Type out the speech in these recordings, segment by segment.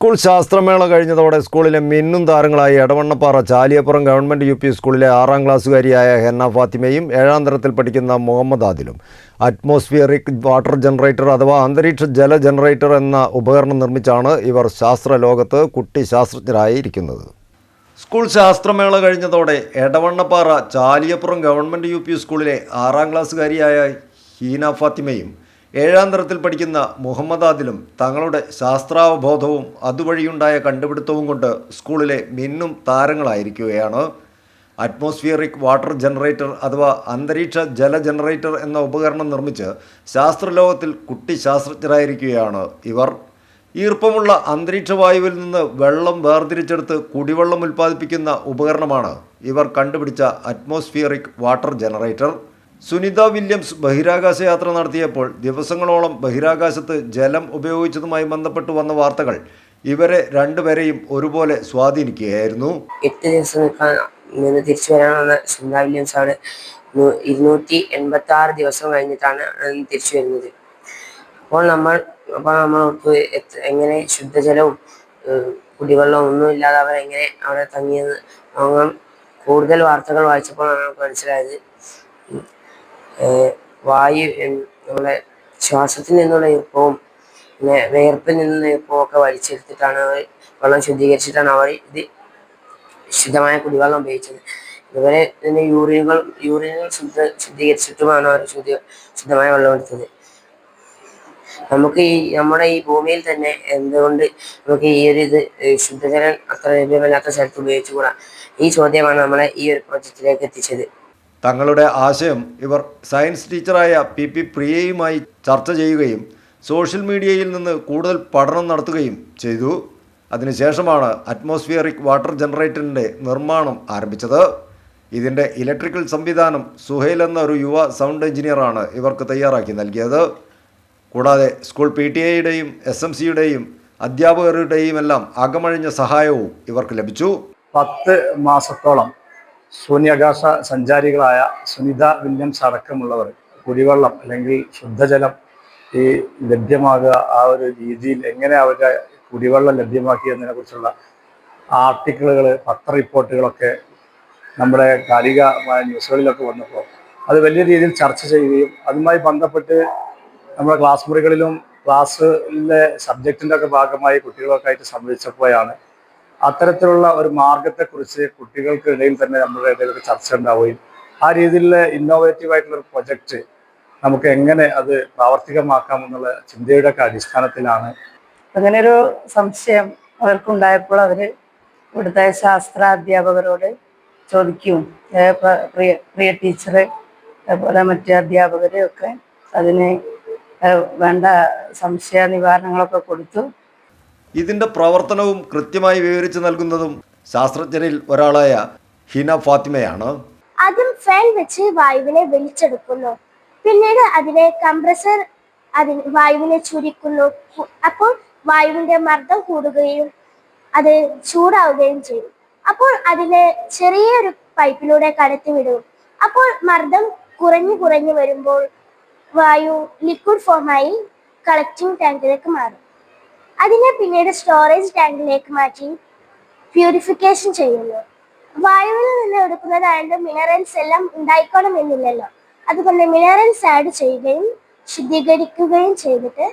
School ശാസ്ത്രമേള കഴിഞ്ഞതോടെ സ്കൂളിലെ മിന്നും താരങ്ങളായി Edavannappara Chaliyappuram government U P സ്കൂളിലെ ആറാം ക്ലാസ്സുകാരിയായ ഹെന്ന ഫാത്തിമയും ഏഴാം തരത്തിൽ പഠിക്കുന്ന മുഹമ്മദ് ആദിലും. അറ്റ്മോസ്ഫിയറിക് വാട്ടർ ജനറേറ്റർ അഥവാ അന്തരീക്ഷ ജല ജനറേറ്റർ എന്ന ഉപകരണം നിർമ്മിച്ചാണ് ഇവർ ശാസ്ത്ര ലോകത്ത് കുട്ടി ശാസ്ത്രജ്ഞരായി ഇരിക്കുന്നത് സ്കൂൾ ശാസ്ത്രമേള കഴിഞ്ഞതോടെ Edavannappara Chaliyappuram government U P സ്കൂളിലെ ആറാം ക്ലാസ്സുകാരിയായ ഹീന ഫാത്തിമയും ഏഴാം തരത്തിൽ പഠിക്കുന്ന മുഹമ്മദ് ആദിലും തങ്ങളുടെ ശാസ്ത്രാവബോധവും അതുവഴിയുണ്ടായ കണ്ടുപിടുത്തവും കൊണ്ട് സ്കൂളിലെ മിന്നും താരങ്ങളായിരിക്കുകയാണ്. അറ്റ്മോസ്ഫിയറിക് വാട്ടർ ജനറേറ്റർ അഥവാ അന്തരീക്ഷ ജല ജനറേറ്റർ എന്ന ഉപകരണം നിർമ്മിച്ച് ശാസ്ത്രലോകത്തിൽ കുട്ടി ശാസ്ത്രജ്ഞരായിരിക്കുകയാണ് ഇവർ. ഈർപ്പമുള്ള അന്തരീക്ഷ വായുവിൽ നിന്ന് വെള്ളം വേർതിരിച്ചെടുത്ത് കുടിവെള്ളം ഉൽപ്പാദിപ്പിക്കുന്ന ഉപകരണമാണ് ഇവർ കണ്ടുപിടിച്ച atmospheric water generator. Sunita Williams ബഹിരാകാശ യാത്ര നടത്തിയപ്പോൾ ദിവസങ്ങളോളം ബഹിരാകാശത്ത് ജലം ഉപയോഗിച്ചതുമായി ബന്ധപ്പെട്ട് വന്ന വാർത്തകൾ ഇവരെ രണ്ടുപേരെയും ഒരുപോലെ സ്വാധീനിക്കുകയായിരുന്നു. എട്ട് ദിവസം നിന്ന് തിരിച്ചു വരാനുള്ള സുനിത വില്യംസ് ആണ് ഇരുന്നൂറ്റി എൺപത്തി ആറ് ദിവസം കഴിഞ്ഞിട്ടാണ് തിരിച്ചു വരുന്നത്. അപ്പോൾ നമ്മൾ അപ്പോൾ നമ്മൾ എങ്ങനെ ശുദ്ധജലവും കുടിവെള്ളവും ഒന്നും ഇല്ലാതെ അവർ എങ്ങനെ അവിടെ തങ്ങിയത് നമ്മൾ കൂടുതൽ വാർത്തകൾ വായിച്ചപ്പോഴാണ് നമുക്ക് മനസ്സിലായത് വായു നമ്മളെ ശ്വാസത്തിൽ നിന്നുള്ള ഈർപ്പവും പിന്നെ വേർപ്പിൽ നിന്നുള്ള ഈർപ്പവും ഒക്കെ വലിച്ചെടുത്തിട്ടാണ് അവർ വെള്ളം ശുദ്ധീകരിച്ചിട്ടാണ് അവർ ഇത് ശുദ്ധമായ കുടിവെള്ളം ഉപയോഗിച്ചത്. ഇതുവരെ തന്നെ യൂറിനുകൾ യൂറിനുകൾ ശുദ്ധ ശുദ്ധീകരിച്ചിട്ടുമാണ് അവർ ശുദ്ധ ശുദ്ധമായ വെള്ളം എടുത്തത്. നമുക്ക് ഈ നമ്മുടെ ഈ ഭൂമിയിൽ തന്നെ എന്തുകൊണ്ട് നമുക്ക് ഈ ഒരു ഇത് ശുദ്ധജലം അത്ര ലഭ്യമല്ലാത്ത സ്ഥലത്ത് ഉപയോഗിച്ചുകൂടാ? ഈ ചോദ്യമാണ് നമ്മളെ ഈ ഒരു പ്രോജക്റ്റിലേക്ക് എത്തിച്ചത്. തങ്ങളുടെ ആശയം ഇവർ സയൻസ് ടീച്ചറായ പി പി പ്രിയയുമായി ചർച്ച ചെയ്യുകയും സോഷ്യൽ മീഡിയയിൽ നിന്ന് കൂടുതൽ പഠനം നടത്തുകയും ചെയ്തു. അതിനുശേഷമാണ് അറ്റ്മോസ്ഫിയറിക് വാട്ടർ ജനറേറ്ററിന്റെ നിർമ്മാണം ആരംഭിച്ചത്. ഇതിന്റെ ഇലക്ട്രിക്കൽ സംവിധാനം സുഹൈൽ എന്ന ഒരു യുവ സൗണ്ട് എഞ്ചിനീയറാണ് ഇവർക്ക് തയ്യാറാക്കി നൽകിയത്. കൂടാതെ സ്കൂൾ പി ടി എയുടെയും എസ് എം സിയുടെയും അധ്യാപകരുടെയും എല്ലാം അകമഴിഞ്ഞ സഹായവും ഇവർക്ക് ലഭിച്ചു. പത്ത് മാസത്തോളം ശൂന്യാകാശ സഞ്ചാരികളായ സുനിത വില്യംസ് അടക്കമുള്ളവർ കുടിവെള്ളം അല്ലെങ്കിൽ ശുദ്ധജലം ഈ ലഭ്യമാകുക ആ ഒരു രീതിയിൽ എങ്ങനെ അവരുടെ കുടിവെള്ളം ലഭ്യമാക്കി എന്നതിനെ കുറിച്ചുള്ള ആർട്ടിക്കിളുകൾ പത്ര റിപ്പോർട്ടുകളൊക്കെ നമ്മുടെ കാലികമായ ന്യൂസുകളിലൊക്കെ വന്നപ്പോൾ അത് വലിയ രീതിയിൽ ചർച്ച ചെയ്യുകയും അതുമായി ബന്ധപ്പെട്ട് നമ്മുടെ ക്ലാസ് മുറികളിലും ക്ലാസ്സിലെ സബ്ജക്റ്റിന്റെ ഒക്കെ ഭാഗമായി കുട്ടികളൊക്കെ ആയിട്ട് സംവദിച്ചപ്പോഴാണ് അത്തരത്തിലുള്ള ഒരു മാർഗത്തെക്കുറിച്ച് കുട്ടികൾക്കിടയിൽ തന്നെ നമ്മുടെ ഇടയിലൊക്കെ ചർച്ച ഉണ്ടാവുകയും ആ രീതിയിലുള്ള ഇന്നോവേറ്റീവ് ആയിട്ടുള്ള ഒരു പ്രൊജക്റ്റ് നമുക്ക് എങ്ങനെ അത് പ്രാവർത്തികമാക്കാമെന്നുള്ള ചിന്തയുടെ ഒക്കെ അടിസ്ഥാനത്തിലാണ്. അങ്ങനെ ഒരു സംശയം അവർക്കുണ്ടായപ്പോൾ അവർ ഇവിടുത്തെ ശാസ്ത്ര അധ്യാപകരോട് ചോദിക്കും പ്രിയ പ്രിയ ടീച്ചർ അതുപോലെ മറ്റു അധ്യാപകരെയൊക്കെ അതിന് വേണ്ട സംശയ നിവാരണങ്ങളൊക്കെ കൊടുത്തു. ഇതിന്റെ പ്രവർത്തനവും കൃത്യമായി വിവരിച്ചു നൽകുന്നതും ശാസ്ത്രജ്ഞരിൽ ഒരാളായ ഹിന ഫാത്തിമയാണ്. ആദ്യം ഫാൻ വെച്ച് വായുവിനെ വലിച്ചെടുക്കുന്നു. പിന്നീട് അതിനെ കംപ്രസർ അതിന് വായുവിനെ ചുരുക്കുന്നു. അപ്പോൾ വായുവിന്റെ മർദ്ദം കൂടുകയും അത് ചൂടാവുകയും ചെയ്യും. അപ്പോൾ അതിനെ ചെറിയൊരു പൈപ്പിലൂടെ കടത്തിവിടും അപ്പോൾ മർദ്ദം കുറഞ്ഞു കുറഞ്ഞു വരുമ്പോൾ വായു ലിക്വിഡ് ഫോമായി കളക്റ്റിംഗ് ടാങ്കിലേക്ക് മാറും. അതിനെ പിന്നീട് സ്റ്റോറേജ് ടാങ്കിലേക്ക് മാറ്റി പ്യൂരിഫിക്കേഷൻ ചെയ്യുന്നു. വായുവിൽ നിന്ന് എടുക്കുന്നതായത് മിനറൽസ് എല്ലാം ഉണ്ടായിക്കോണമെന്നില്ലല്ലോ അതുകൊണ്ട് മിനറൽസ് ആഡ് ചെയ്യുകയും ശുദ്ധീകരിക്കുകയും ചെയ്തിട്ട്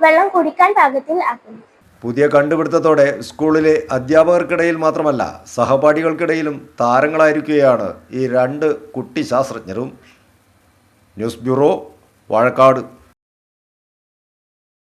വെള്ളം കുടിക്കാൻ പാകത്തിൽ ആക്കുന്നു. പുതിയ കണ്ടുപിടുത്തത്തോടെ സ്കൂളിലെ അധ്യാപകർക്കിടയിൽ മാത്രമല്ല സഹപാഠികൾക്കിടയിലും താരങ്ങളായിരിക്കുകയാണ് ഈ രണ്ട് കുട്ടി ശാസ്ത്രജ്ഞരും. News bureau Vazhakkad.